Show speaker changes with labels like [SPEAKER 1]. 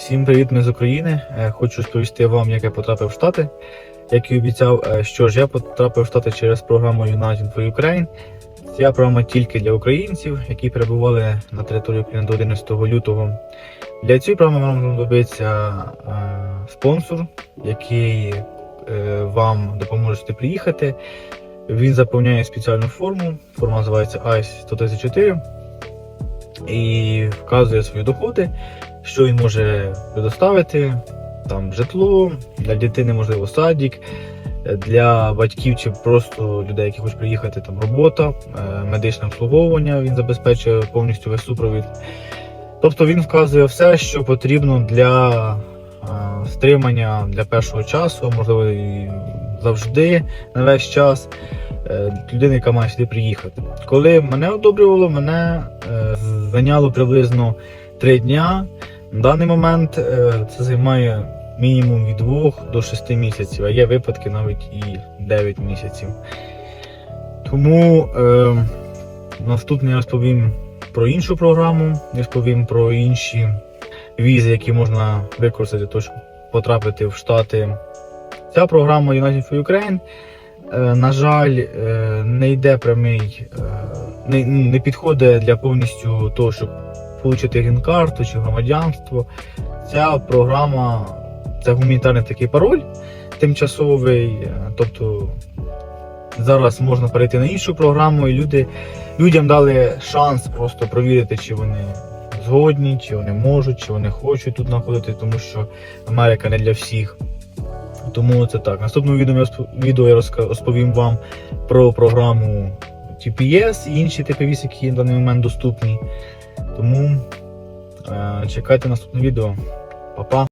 [SPEAKER 1] Всім привіт, ми з України. Е, Хочу розповісти вам, як я потрапив в Штати. Як і обіцяв, е, що ж я потрапив в Штати через програму United for Ukraine. Ця програма тільки для українців, які перебували на території України до 11 лютого. Для цієї програми вам знадобиться е, спонсор, який вам допоможе приїхати. Він заповняє спеціальну форму. Форма називається ICE 134 і вказує свої доходи що він може предоставити, там житло, для дитини, можливо, садик, для батьків чи просто людей, які хочуть приїхати, там робота, е, медичне обслуговування, він забезпечує повністю весь супровід. Тобто він вказує все, що потрібно для е, стримання для першого часу, можливо, і завжди на весь час е, людини, яка має сюди приїхати. Коли мене одобрювало, мене е, зайняло приблизно три дня. На даний момент е, це займає мінімум від 2 до 6 місяців, а є випадки навіть і 9 місяців. Тому е, наступний я розповім про іншу програму, розповім про інші візи, які можна використати для щоб потрапити в Штати. Ця програма United for Ukraine, е, на жаль, е, не йде прямий, е, не, не підходить для повністю того, щоб отримати грін-карту чи громадянство. Ця програма це гуманітарний такий пароль тимчасовий. е, Тобто зараз можна перейти на іншу програму, і люди, людям дали шанс просто провірити, чи вони згодні, чи вони можуть, чи вони хочуть тут знаходити, тому що Америка не для всіх. Тому це так. Наступному відео я розповім вам про програму TPS і інші віз, які на даний момент доступні. Тому е, чекайте наступне відео. Па-па!